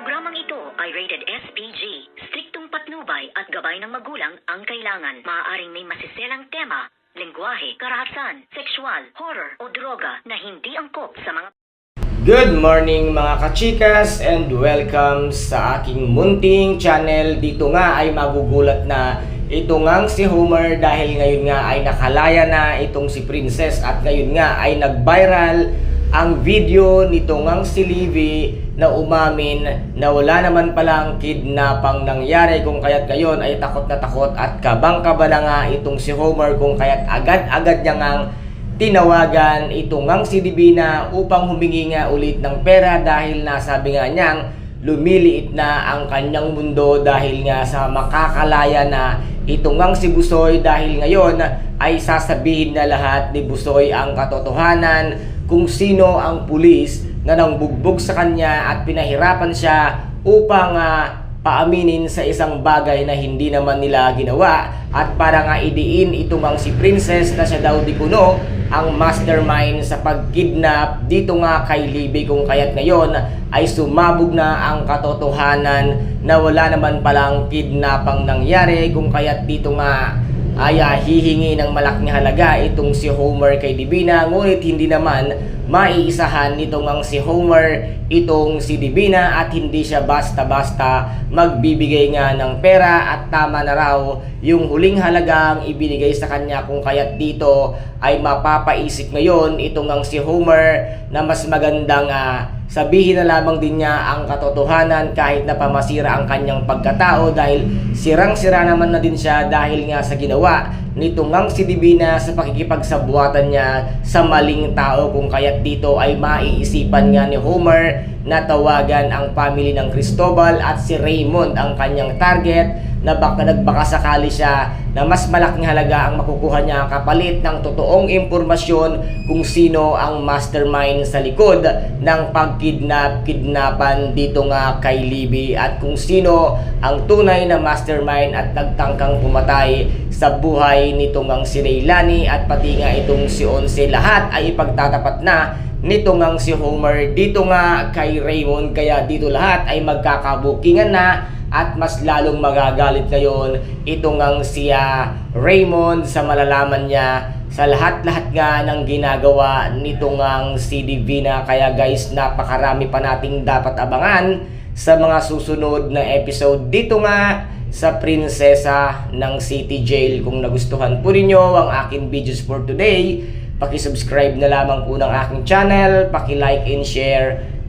Programang ito ay rated SPG. Striktong patnubay at gabay ng magulang ang kailangan. Maaaring may masiselang tema, lengguwahe, karahasan, sexual, horror o droga na hindi angkop sa mga Good morning mga kachikas and welcome sa aking munting channel. Dito nga ay magugulat na ito ngang si Homer dahil ngayon nga ay nakalaya na itong si Princess at ngayon nga ay nag-viral ang video nito ngang si Livy na umamin na wala naman palang kidnapang nangyari. Kung kaya't ngayon ay takot na takot at kabang-kaba na nga itong si Homer kung kaya't agad-agad niya ngang tinawagan ito ngang si Divina upang humingi nga ulit ng pera dahil nasabi nga niyang lumiliit na ang kanyang mundo dahil nga sa makakalaya na ito ngang si Busoy. Dahil ngayon ay sasabihin na lahat ni Busoy ang katotohanan kung sino ang pulis na nangbugbog sa kanya at pinahirapan siya upang ah, paaminin sa isang bagay na hindi naman nila ginawa at para nga idiin ito ngang si Princess na siya daw di kuno ang mastermind sa pagkidnap dito nga kay Libby kung kaya't ngayon ay sumabog na ang katotohanan na wala naman palang kidnapang nangyari kung kaya't dito nga ay ah, hihingi ng malaking halaga itong si Homer kay Divina. Ngunit hindi naman maiisahan nitong ang si Homer itong si Divina at hindi siya basta-basta magbibigay nga ng pera. At tama na raw yung huling halagang ibinigay sa kanya kung kaya't dito ay mapapaisip ngayon itong ang si Homer na mas magandang ah, sabihin na lamang din niya ang katotohanan kahit na pamasira ang kanyang pagkatao dahil sirang-sira naman na din siya dahil nga sa ginawa nito ngang si Divina sa pakikipagsabuatan niya sa maling tao kung kaya't dito ay maiisipan nga ni Homer na tawagan ang family ng Cristobal at si Raymond ang kanyang target na baka nagbaka sakali siya na mas malaking halaga ang makukuha niya kapalit ng totoong impormasyon kung sino ang mastermind sa likod ng pagkidnap, kidnapan dito nga kay Libby. At kung sino ang tunay na mastermind at nagtangkang pumatay sa buhay nito ngang si Raylani at pati nga itong si Onse lahat ay ipagtatapat na nito ngang si Homer dito nga kay Raymond. Kaya dito lahat ay magkakabukingan na at mas lalong magagalit ngayon ito ngang siya Raymond sa malalaman niya sa lahat-lahat nga ng ginagawa nito ngang si Divina. Kaya guys napakarami pa nating dapat abangan sa mga susunod na episode dito nga sa Prinsesa ng City Jail. Kung nagustuhan po ninyo ang aking videos for today Paki-subscribe na lamang po ng aking channel, paki-like and share